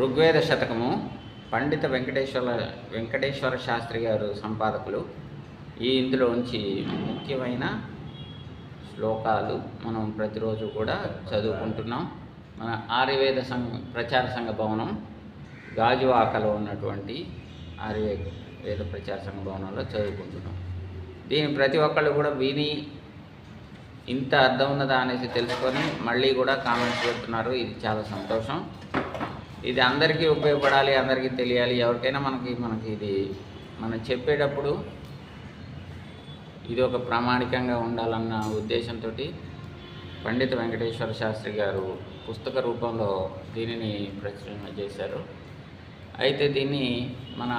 ఋగ్వేద శతకము పండిత వెంకటేశ్వర వెంకటేశ్వర శాస్త్రి గారు సంపాదకులు. ఈ ఇందులోంచి ముఖ్యమైన శ్లోకాలు మనం ప్రతిరోజు కూడా చదువుకుంటున్నాం. మన ఆర్యవేద సంఘ ప్రచార సంఘ భవనం గాజువాకలో ఉన్నటువంటి ఆర్యవేద వేద ప్రచార సంఘ భవనంలో చదువుకుంటున్నాం. దీని ప్రతి ఒక్కళ్ళు కూడా విని ఇంత అర్థం ఉన్నదా అనేసి తెలుసుకొని మళ్ళీ కూడా కామెంట్స్ పెడుతున్నారు. ఇది చాలా సంతోషం. ఇది అందరికీ ఉపయోగపడాలి అందరికీ తెలియాలి. ఎవరికైనా మనకి మనకి ఇది మనం చెప్పేటప్పుడు ఇది ఒక ప్రామాణికంగా ఉండాలన్న ఉద్దేశంతో పండిత వెంకటేశ్వర శాస్త్రి గారు పుస్తక రూపంలో దీనిని ప్రచురణ చేశారు. అయితే దీన్ని మన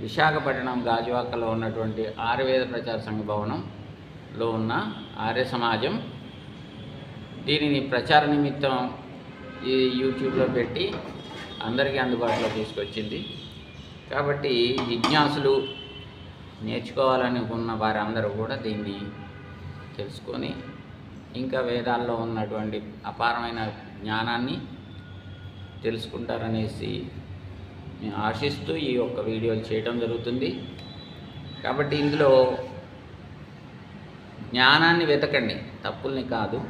విశాఖపట్నం గాజువాకలో ఉన్నటువంటి ఆయుర్వేద ప్రచార సంఘ భవనంలో ఉన్న ఆర్య సమాజం దీనిని ప్రచార నిమిత్తం ఈ యూట్యూబ్లో పెట్టి అందరికీ అందుబాటులో తీసుకొచ్చింది. కాబట్టి జిజ్ఞాసులు నేర్చుకోవాలనుకున్న వారందరూ కూడా దీన్ని తెలుసుకొని ఇంకా వేదాల్లో ఉన్నటువంటి అపారమైన జ్ఞానాన్ని తెలుసుకుంటారనేసి నేను ఆశిస్తూ ఈ యొక్క వీడియోలు చేయడం జరుగుతుంది. కాబట్టి ఇందులో జ్ఞానాన్ని వెతకండి. తప్పుల్ని కాదు.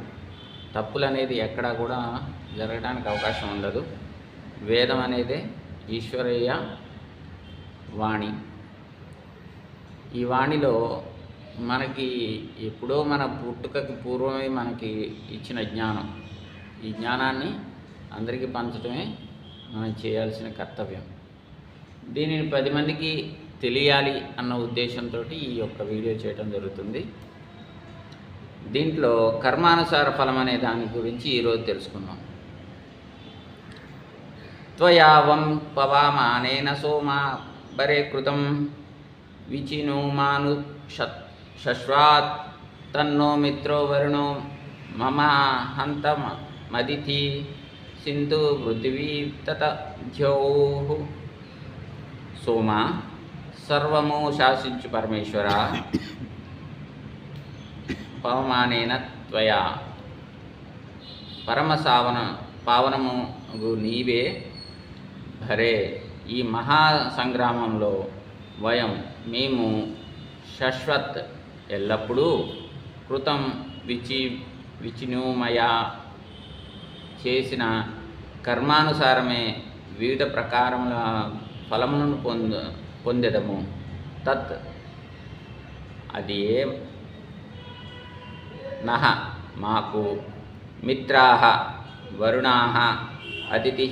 తప్పులు అనేది ఎక్కడా కూడా జరగడానికి అవకాశం ఉండదు. వేదం అనేది ఈశ్వరయ్య వాణి. ఈ వాణిలో మనకి ఎప్పుడో మన పుట్టుకకి పూర్వమే మనకి ఇచ్చిన జ్ఞానం. ఈ జ్ఞానాన్ని అందరికీ పంచడమే మనం చేయాల్సిన కర్తవ్యం. దీనిని పది మందికి తెలియాలి అన్న ఉద్దేశంతో ఈ యొక్క వీడియో చేయడం జరుగుతుంది. దీంట్లో కర్మానుసార ఫలం అనే దాని గురించి ఈరోజు తెలుసుకుందాం. త్వయావం పవామానేన సోమా బరే కృతం విచినోమాను శశ్వాత్ తన్నో మిత్రో వరుణో మమ హంత మదితి సింధు పృథివీ తత సోమ సర్వము శాసించు పరమేశ్వర పవమానేన త్వయా పరమ సావన పావనము నీవే భరే ఈ మహా సంగ్రామంలో వయం మేము శశ్వత్ ఎల్లప్పుడూ కృతం విచి విచినుమయ చేసిన కర్మానుసారమే వివిధ ప్రకారముల ఫలములను పొంద పొందెదము. తత్ అది ఏ నహ మాకు మిత్రాహ వరుణాహ అతిథి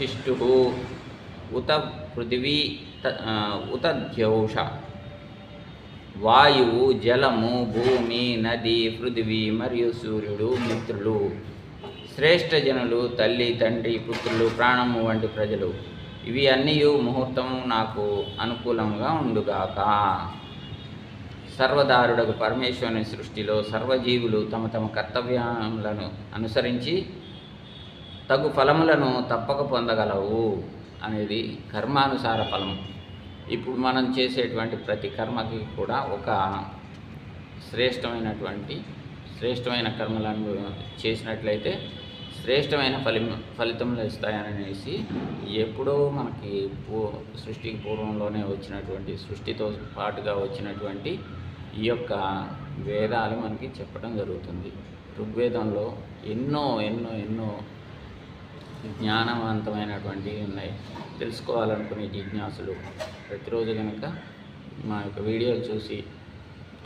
శిష్టు ఉత పృథివీ ఉత ద్యౌష వాయువు జలము భూమి నది పృథివీ మరియు సూర్యుడు మిత్రులు। శ్రేష్ఠ జనులు తల్లి తండ్రి పుత్రులు ప్రాణము వంటి ప్రజలు। ఇవి అన్నీ ముహూర్తము నాకు అనుకూలంగా ఉండుగాక। సర్వదారుడకు పరమేశ్వరుని సృష్టిలో సర్వజీవులు తమ తమ కర్తవ్యాలను అనుసరించి తగు ఫలములను తప్పక పొందగలవు అనేది కర్మానుసార ఫలం ఇప్పుడు మనం చేసేటువంటి ప్రతి కర్మకి కూడా ఒక శ్రేష్టమైనటువంటి శ్రేష్టమైన కర్మలను చేసినట్లయితే శ్రేష్టమైన ఫలి ఫలితములు ఇస్తాయనేసి ఎప్పుడో మనకి పూ సృష్టికి పూర్వంలోనే వచ్చినటువంటి సృష్టితో పాటుగా వచ్చినటువంటి ఈ యొక్క వేదాలు మనకి చెప్పడం జరుగుతుంది. ఋగ్వేదంలో ఎన్నో ఎన్నో ఎన్నో జ్ఞానవంతమైనటువంటివి ఉన్నాయి. తెలుసుకోవాలనుకునే జిజ్ఞాసులు ప్రతిరోజు కనుక మా యొక్క వీడియోలు చూసి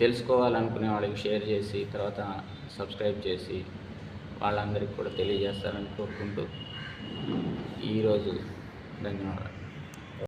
తెలుసుకోవాలనుకునే వాళ్ళకి షేర్ చేసి తర్వాత సబ్స్క్రైబ్ చేసి వాళ్ళందరికీ కూడా తెలియజేస్తారని కోరుకుంటూ ఈరోజు ధన్యవాదాలు.